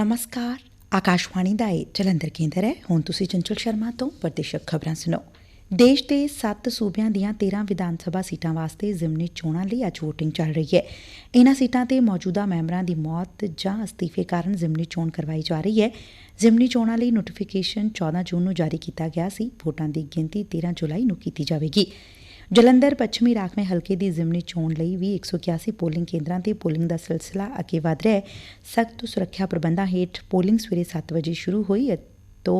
ਨਮਸਕਾਰ ਆਕਾਸ਼ਵਾਣੀ ਦਾ ਇਹ ਜਲੰਧਰ ਕੇਂਦਰ ਹੈ ਹੁਣ ਤੁਸੀਂ ਚੰਚਲ ਸ਼ਰਮਾ ਤੋਂ ਪ੍ਰਦੇਸ਼ਕ ਖਬਰਾਂ ਸੁਣੋ ਦੇਸ਼ ਦੇ 7 ਸੂਬਿਆਂ ਦੀਆਂ 13 ਵਿਧਾਨ ਸਭਾ ਸੀਟਾਂ ਵਾਸਤੇ ਜ਼ਿਮਨੀ ਚੋਣਾਂ ਲਈ ਅੱਜ VOTING ਚੱਲ ਰਹੀ ਹੈ ਇਨ੍ਹਾਂ ਸੀਟਾਂ ਤੇ ਮੌਜੂਦਾ ਮੈਂਬਰਾਂ ਦੀ ਮੌਤ ਜਾਂ ਅਸਤੀਫੇ ਕਾਰਨ ਜ਼ਿਮਨੀ ਚੋਣ ਕਰਵਾਈ ਜਾ ਰਹੀ ਹੈ ਜ਼ਿਮਨੀ ਚੋਣਾਂ ਲਈ ਨੋਟੀਫਿਕੇਸ਼ਨ 14 ਜੂਨ ਨੂੰ ਜਾਰੀ ਕੀਤਾ ਗਿਆ ਸੀ ਵੋਟਾਂ ਦੀ ਗਿਣਤੀ 13 ਜੁਲਾਈ ਨੂੰ ਕੀਤੀ ਜਾਵੇਗੀ ਜਲੰਧਰ, ਪੱਛਮੀ ਰਾਖਵੇਂ ਹਲਕੇ ਦੀ ਜ਼ਿਮਨੀ ਚੋਣ ਲਈ ਵੀ 181 ਪੋਲਿੰਗ ਕੇਂਦਰਾਂ ਤੇ ਪੋਲਿੰਗ ਦਾ ਸਿਲਸਿਲਾ ਅੱਗੇ ਵਧ ਰਿਹਾ ਹੈ। ਸਖਤ ਸੁਰੱਖਿਆ ਪ੍ਰਬੰਧਾਂ ਹੇਠ ਪੋਲਿੰਗ ਸਵੇਰੇ 7 ਵਜੇ ਸ਼ੁਰੂ ਹੋਈ ਤੋਂ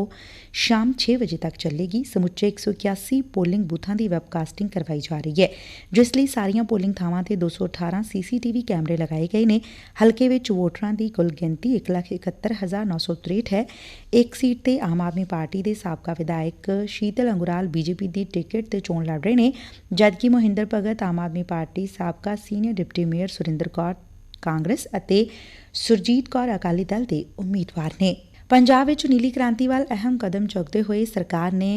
ਸ਼ਾਮ 6 ਵਜੇ ਤੱਕ ਚੱਲੇਗੀ। ਸਮੁੱਚੇ 181 ਪੋਲਿੰਗ ਬੂਥਾਂ ਦੀ ਵੈਬਕਾਸਟਿੰਗ ਕਰਵਾਈ ਜਾ ਰਹੀ ਹੈ, ਜਿਸ ਲਈ ਸਾਰੀਆਂ ਪੋਲਿੰਗ ਥਾਵਾਂ ਤੇ 218 ਸੀਸੀਟੀਵੀ ਕੈਮਰੇ ਲਗਾਏ ਗਏ ਨੇ। ਹਲਕੇ ਵਿੱਚ ਵੋਟਰਾਂ ਦੀ ਕੁੱਲ ਗਿਣਤੀ 171963 ਹੈ। ਇੱਕ ਸੀਟ ਤੇ ਆਮ ਆਦਮੀ ਪਾਰਟੀ ਦੇ ਸਾਬਕਾ ਵਿਧਾਇਕ ਸ਼ੀਤਲ ਅੰਗੁਰਾਲ ਬੀਜੇਪੀ ਦੀ ਟਿਕਟ ਤੇ ਚੋਣ ਲੜ ਰਹੇ ਨੇ, ਜਦਕਿ ਮੋਹਿੰਦਰ ਭਗਤ ਆਮ ਆਦਮੀ ਪਾਰਟੀ ਸਾਬਕਾ senior deputy mayor Surinder Kaur Congress ਅਤੇ ਸੁਰਜੀਤ ਕੌਰ ਅਕਾਲੀ ਦਲ ਦੇ ਉਮੀਦਵਾਰ ਨੇ। ਪੰਜਾਬ ਵਿਚ ਨੀਲੀ ਕ੍ਰਾਂਤੀ ਵੱਲ ਅਹਿਮ ਕਦਮ ਚੁੱਕਦੇ ਹੋਏ ਸਰਕਾਰ ਨੇ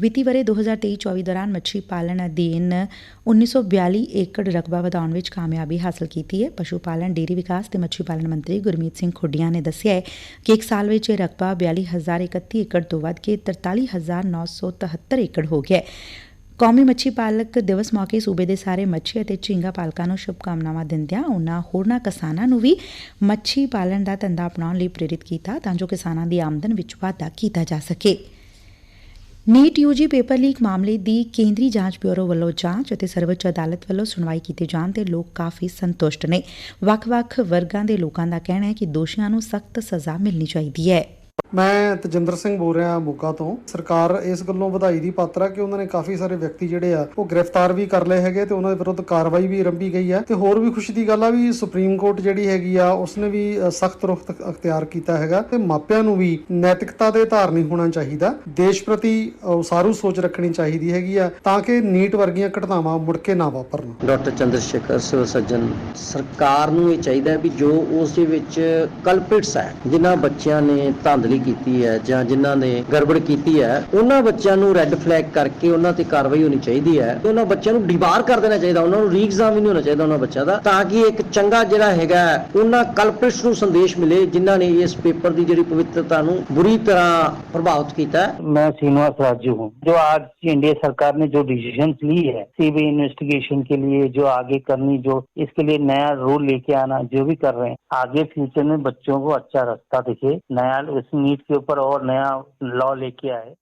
ਵਿੱਤੀ ਵਰੇ 2023-24 ਦੌਰਾਨ ਮੱਛੀ ਪਾਲਣ ਅਧੀਨ 1942 ਏਕੜ ਰਕਬਾ ਵਧਾਉਣ ਵਿਚ ਕਾਮਯਾਬੀ ਹਾਸਲ ਕੀਤੀ ਏ ਪਸ਼ੂ ਪਾਲਣ, ਡੇਅਰੀ ਵਿਕਾਸ ਤੇ ਮੱਛੀ ਪਾਲਣ ਮੰਤਰੀ ਗੁਰਮੀਤ ਸਿੰਘ ਖੁੱਡੀਆਂ ਨੇ ਦੱਸਿਆ ਹੈ ਕਿ ਇੱਕ ਸਾਲ ਵਿੱਚ ਇਹ ਰਕਬਾ 42031 ਏਕੜ ਤੋਂ ਵੱਧ ਕੇ 43973 ਏਕੜ ਹੋ ਗਿਆ ਹੈ। ਕੌਮੀ ਮੱਛੀ ਪਾਲਕ ਦਿਵਸ ਮੌਕੇ ਸੁਬੇ ਦੇ ਸਾਰੇ ਮੱਛੀ ਅਤੇ ਝੀਂਗਾ ਪਾਲਕਾਂ ਨੂੰ ਸ਼ੁਭਕਾਮਨਾਵਾਂ ਦਿੰਦਿਆਂ ਉਨ੍ਹਾਂ ਹੋਰਨਾਂ ਕਿਸਾਨਾਂ ਨੂੰ ਵੀ ਮੱਛੀ ਪਾਲਣ ਦਾ ਧੰਦਾ ਅਪਣਾਉਣ ਲਈ ਪ੍ਰੇਰਿਤ ਕੀਤਾ ਤਾਂ ਜੋ ਕਿਸਾਨਾਂ ਦੀ ਆਮਦਨ ਵਿੱਚ ਵਾਧਾ ਕੀਤਾ ਜਾ ਸਕੇ। ਨੀਟ ਯੂਜੀ ਪੇਪਰ ਲੀਕ ਮਾਮਲੇ ਦੀ ਕੇਂਦਰੀ ਜਾਂਚ ਬਿਊਰੋ ਵੱਲੋਂ ਜਾਂਚ ਅਤੇ ਸਰਵਉੱਚ ਅਦਾਲਤ ਵੱਲੋਂ ਸੁਣਵਾਈ ਕੀਤੇ ਜਾਣ ਤੇ ਲੋਕ ਕਾਫੀ ਸੰਤੁਸ਼ਟ ਨੇ। ਵੱਖ-ਵੱਖ ਵਰਗਾਂ ਦੇ ਲੋਕਾਂ ਦਾ ਕਹਿਣਾ ਹੈ ਕਿ ਦੋਸ਼ੀਆਂ ਨੂੰ ਸਖਤ ਸਜ਼ਾ ਮਿਲਣੀ ਚਾਹੀਦੀ ਹੈ। ਮੈਂ ਤਜਿੰਦਰ ਸਿੰਘ ਬੋਲ ਰਿਹਾ ਮੋਗਾ ਤੋਂ। ਸਰਕਾਰ ਇਸ ਗੱਲੋਂ ਵਧਾਈ ਦੀ ਪਾਤਰ ਹੈ ਕਿ ਉਹਨਾਂ ਨੇ ਕਾਫੀ ਸਾਰੇ ਵਿਅਕਤੀ ਜਿਹੜੇ ਆ, ਉਹ ਗ੍ਰਿਫਤਾਰ ਵੀ ਕਰ ਲਏ ਹੈਗੇ ਤੇ ਉਹਨਾਂ ਦੇ ਵਿਰੁੱਧ ਕਾਰਵਾਈ ਵੀ ਆਰੰਭੀ ਗਈ ਹੈ ਤੇ ਹੋਰ ਵੀ ਖੁਸ਼ੀ ਦੀ ਗੱਲ ਆ ਵੀ ਸੁਪਰੀਮ ਕੋਰਟ ਜਿਹੜੀ ਹੈਗੀ ਆ, ਉਸਨੇ ਵੀ ਸਖਤ ਰੁਖ ਅਖਤਿਆਰ ਕੀਤਾ ਹੈਗਾ ਤੇ ਮਾਪਿਆਂ ਨੂੰ ਵੀ ਨੈਤਿਕਤਾ ਦੇ ਧਾਰਨੀ ਹੋਣਾ ਚਾਹੀਦਾ। ਦੇਸ਼ ਪ੍ਰਤੀ ਉਸਾਰੂ ਸੋਚ ਰੱਖਣੀ ਚਾਹੀਦੀ ਹੈਗੀ ਆ ਤਾਂ ਕਿ ਨੀਟ ਵਰਗੀਆਂ ਘਟਨਾਵਾਂ ਮੁੜ ਕੇ ਨਾ ਵਾਪਰਨ। ਡਾਕਟਰ ਚੰਦਰ ਸ਼ੇਖਰ ਸਿਵ ਸੱਜਣ ਸਰਕਾਰ ਨੂੰ ਇਹ ਚਾਹੀਦਾ ਵੀ ਜੋ ਉਸ ਦੇ ਵਿੱਚ ਕਲਪਿਟਸ ਹੈ ਜਿਨ੍ਹਾਂ ਬੱਚਿਆਂ ਨੇ ਧਾਂਦਲੀ ਕੀਤੀ ਹੈ ਜਾਂ ਜਿਨ੍ਹਾਂ ਨੇ ਗੜਬੜ ਕੀਤੀ ਹੈ ਉਹਨਾਂ ਬੱਚਿਆਂ ਨੂੰ ਰੈੱਡ ਫਲੈਗ ਕਰਕੇ ਉਹਨਾਂ ਤੇ ਕਾਰਵਾਈ ਹੋਣੀ ਚਾਹੀਦੀ ਹੈ ਤੇ ਉਹਨਾਂ ਬੱਚਿਆਂ ਨੂੰ ਡਿਬਾਰ ਕਰ ਦੇਣਾ ਚਾਹੀਦਾ ਉਹਨਾਂ ਨੂੰ ਰੀਐਗਜ਼ਾਮ ਵੀ ਨਹੀਂ ਹੋਣਾ ਚਾਹੀਦਾ ਉਹਨਾਂ ਬੱਚਿਆਂ ਦਾ ਤਾਂ ਕਿ ਇੱਕ ਚੰਗਾ ਜਿਹੜਾ ਹੈਗਾ ਉਹਨਾਂ ਕਲਪਿਟਸ ਨੂੰ ਸੰਦੇਸ਼ ਮਿਲੇ ਜਿਨ੍ਹਾਂ ਨੇ ਇਸ ਪੇਪਰ ਦੀ ਜਿਹੜੀ ਪਵਿੱਤਰਤਾ ਨੂੰ ਬੁਰੀ ਤਰ੍ਹਾਂ ਪ੍ਰਭਾਵਿਤ ਕੀਤਾ ਹੈ मैं श्रीनिवास राजू हूँ जो आज की एनडीए सरकार ने जो डिसीजन ली है सीबीआई इन्वेस्टिगेशन के लिए जो आगे करनी जो इसके लिए नया रूल लेके आना जो भी कर रहे हैं आगे फ्यूचर में बच्चों को अच्छा रास्ता दिखे नया इस नीट के ऊपर और नया लॉ लेके आए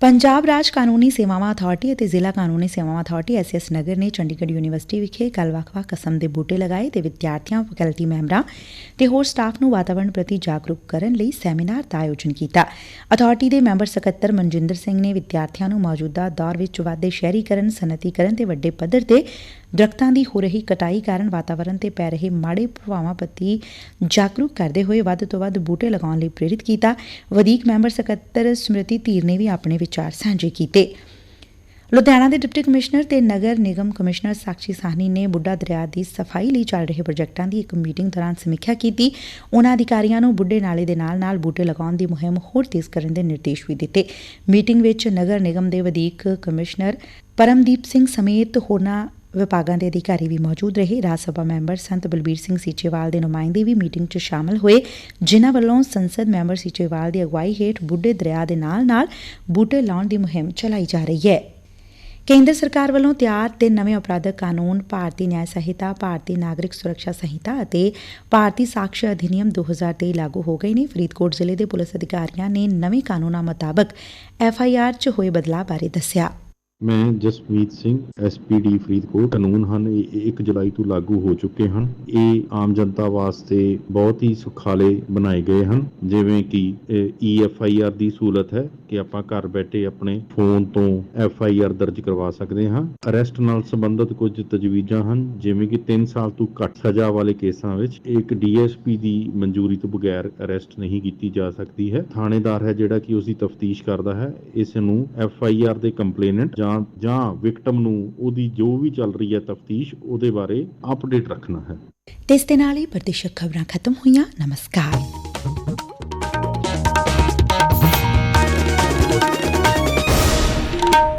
ਪੰਜਾਬ ਰਾਜ ਕਾਨੂੰਨੀ ਸੇਵਾਵਾਂ ਅਥਾਰਟੀ ਅਤੇ ਜ਼ਿਲ੍ਹਾ ਕਾਨੂੰਨੀ ਸੇਵਾਵਾਂ ਅਥਾਰਟੀ ਐਸਐਸ ਨਗਰ ਨੇ ਚੰਡੀਗੜ੍ਹ ਯੂਨੀਵਰਸਿਟੀ ਵਿਖੇ ਕੱਲ ਵੱਖ-ਵੱਖ ਕਿਸਮ ਦੇ ਬੂਟੇ ਲਗਾਏ ਤੇ ਵਿਦਿਆਰਥੀਆਂ ਫੈਕਲਟੀ ਮੈਂਬਰਾਂ ਤੇ ਹੋਰ ਸਟਾਫ ਨੂੰ ਵਾਤਾਵਰਣ ਪ੍ਰਤੀ ਜਾਗਰੂਕ ਕਰਨ ਲਈ ਸੈਮੀਨਾਰ ਦਾ ਆਯੋਜਨ ਕੀਤਾ ਅਥਾਰਟੀ ਦੇ ਮੈਂਬਰ ਸਕੱਤਰ ਮਨਜਿੰਦਰ ਸਿੰਘ ਨੇ ਵਿਦਿਆਰਥੀਆਂ ਨੂੰ ਮੌਜੂਦਾ ਦੌਰ ਵਿੱਚ ਵਾਧੇ ਸ਼ਹਿਰੀਕਰਨ ਸਨਅਤੀਕਰਨ ਤੇ ਵੱਡੇ ਪੱਧਰ ਤੇ ਦਰਖਤਾਂ ਦੀ ਹੋ ਰਹੀ ਕਟਾਈ ਕਾਰਨ ਵਾਤਾਵਰਣ ਤੇ ਪੈ ਰਹੇ ਮਾੜੇ ਪ੍ਰਭਾਵਾਂ ਪ੍ਰਤੀ ਜਾਗਰੂਕ ਕਰਦੇ ਹੋਏ ਵੱਧ ਤੋਂ ਵੱਧ ਬੂਟੇ ਲਗਾਉਣ ਲਈ ਪ੍ਰੇਰਿਤ ਕੀਤਾ। ਵਧੀਕ ਮੈਂਬਰ ਸਕੱਤਰ ਸਮ੍ਰਿਤੀ ਧੀਰ ਨੇ ਵੀ ਆਪਣੇ ਵਿਚਾਰ ਸਾਂਝੇ ਕੀਤੇ। ਲੁਧਿਆਣਾ ਦੇ ਡਿਪਟੀ ਕਮਿਸ਼ਨਰ ਤੇ ਨਗਰ ਨਿਗਮ ਕਮਿਸ਼ਨਰ ਸਾਕਸ਼ੀ ਸਾਹਨੀ ਨੇ ਬੁੱਢਾ ਦਰਿਆ ਦੀ ਸਫ਼ਾਈ ਲਈ ਚੱਲ ਰਹੇ ਪ੍ਰੋਜੈਕਟਾਂ ਦੀ ਇੱਕ ਮੀਟਿੰਗ ਦੌਰਾਨ ਸਮੀਖਿਆ ਕੀਤੀ। ਉਹਨਾਂ ਅਧਿਕਾਰੀਆਂ ਨੂੰ ਬੁੱਢੇ ਨਾਲੇ ਦੇ ਨਾਲ-ਨਾਲ ਬੂਟੇ ਲਗਾਉਣ ਦੀ ਮੁਹਿੰਮ ਹੋਰ ਤੇਜ਼ ਕਰਨ ਦੇ ਨਿਰਦੇਸ਼ ਵੀ ਦਿੱਤੇ। ਮੀਟਿੰਗ ਵਿੱਚ ਨਗਰ ਨਿਗਮ ਦੇ ਵਧੀਕ ਕਮਿਸ਼ਨਰ ਪਰਮਦੀਪ ਸਿੰਘ ਸਮੇਤ ਹੋਰਨਾਂ ਵਿਭਾਗਾਂ ਦੇ ਅਧਿਕਾਰੀ ਵੀ ਮੌਜੂਦ ਰਹੇ। ਰਾਜ ਸਭਾ ਮੈਂਬਰ ਸੰਤ ਬਲਬੀਰ ਸਿੰਘ ਸੀਚੇਵਾਲ ਦੇ ਨੁਮਾਇੰਦੇ ਵੀ ਮੀਟਿੰਗ 'ਚ ਸ਼ਾਮਲ ਹੋਏ, ਜਿਨ੍ਹਾਂ ਵੱਲੋਂ ਸੰਸਦ ਮੈਂਬਰ ਸੀਚੇਵਾਲ ਦੀ ਅਗਵਾਈ ਹੇਠ ਬੁੱਢੇ ਦਰਿਆ ਦੇ ਨਾਲ-ਨਾਲ ਬੂਟੇ ਲਾਉਣ ਦੀ ਮੁਹਿੰਮ ਚਲਾਈ ਜਾ ਰਹੀ ਹੈ। ਕੇਂਦਰ ਸਰਕਾਰ ਵੱਲੋਂ ਤਿਆਰ ਤੇ ਨਵੇਂ ਅਪਰਾਧਕ ਕਾਨੂੰਨ, ਭਾਰਤੀ ਨਿਆਂ ਸੰਹਿਤਾ, ਭਾਰਤੀ ਨਾਗਰਿਕ ਸੁਰੱਖਿਆ ਸੰਹਿਤਾ ਅਤੇ ਭਾਰਤੀ ਸਾਕਸ਼ੀ ਅਧਿਨਿਯਮ 2023 ਲਾਗੂ ਹੋ ਗਏ ਨੇ। ਫਰੀਦਕੋਟ ਜ਼ਿਲ੍ਹੇ ਦੇ ਪੁਲਿਸ ਅਧਿਕਾਰੀਆਂ ਨੇ ਨਵੇਂ ਕਾਨੂੰਨਾਂ ਮੁਤਾਬਕ ਐਫ ਆਈ ਆਰ 'ਚ ਹੋਏ ਬਦਲਾਅ ਬਾਰੇ ਦੱਸਿਆ। ਮੈਂ ਜਸਮੀਤ ਸਿੰਘ ਐਸਪੀਡੀ ਫਰੀਦਕੋਟ, ਕਾਨੂੰਨ ਹਨ। ਇਹ 1 ਜੁਲਾਈ ਤੋਂ ਲਾਗੂ ਹੋ ਚੁੱਕੇ ਹਨ। ਇਹ ਆਮ ਜਨਤਾ ਵਾਸਤੇ ਬਹੁਤ ਹੀ ਸੁਖਾਲੇ ਬਣਾਏ ਗਏ ਹਨ। ਜਿਵੇਂ ਕਿ ਈਐਫਆਈਆਰ ਦੀ ਸਹੂਲਤ ਹੈ ਕਿ ਆਪਾਂ ਘਰ ਬੈਠੇ ਆਪਣੇ ਫੋਨ ਤੋਂ ਐਫਆਈਆਰ ਦਰਜ ਕਰਵਾ ਸਕਦੇ ਹਾਂ। ਅਰੈਸਟ ਨਾਲ ਸੰਬੰਧਿਤ ਕੁਝ ਤਜਵੀਜ਼ਾਂ ਹਨ, ਜਿਵੇਂ ਕਿ 3 ਸਾਲ ਤੋਂ ਘੱਟ ਸਜ਼ਾ ਵਾਲੇ ਕੇਸਾਂ ਵਿੱਚ ਇੱਕ ਡੀਐਸਪੀ ਦੀ ਮਨਜ਼ੂਰੀ ਤੋਂ ਬਗੈਰ ਅਰੈਸਟ ਨਹੀਂ ਕੀਤੀ ਜਾ ਸਕਦੀ ਹੈ। ਥਾਣੇਦਾਰ ਹੈ ਜਿਹੜਾ ਕਿ ਉਸ ਦੀ ਤਫਤੀਸ਼ ਕਰਦਾ ਹੈ। ਇਸ ਨੂੰ ਐਫਆਈਆਰ ਦੇ ਕੰਪਲੇਨੈਂਟ ਜਾਂ ਜਾਂ ਵਿਕਟਮ ਨੂੰ ਉਹਦੀ ਜੋ ਵੀ ਚੱਲ ਰਹੀ ਹੈ ਤਫਤੀਸ਼, ਉਹਦੇ ਬਾਰੇ ਅਪਡੇਟ ਰੱਖਣਾ ਹੈ। ਤੇ ਇਸ ਦੇ ਨਾਲ ਹੀ ਪ੍ਰਦੇਸ਼ਕ ਖਬਰਾਂ ਖਤਮ ਹੋਈਆਂ। ਨਮਸਕਾਰ।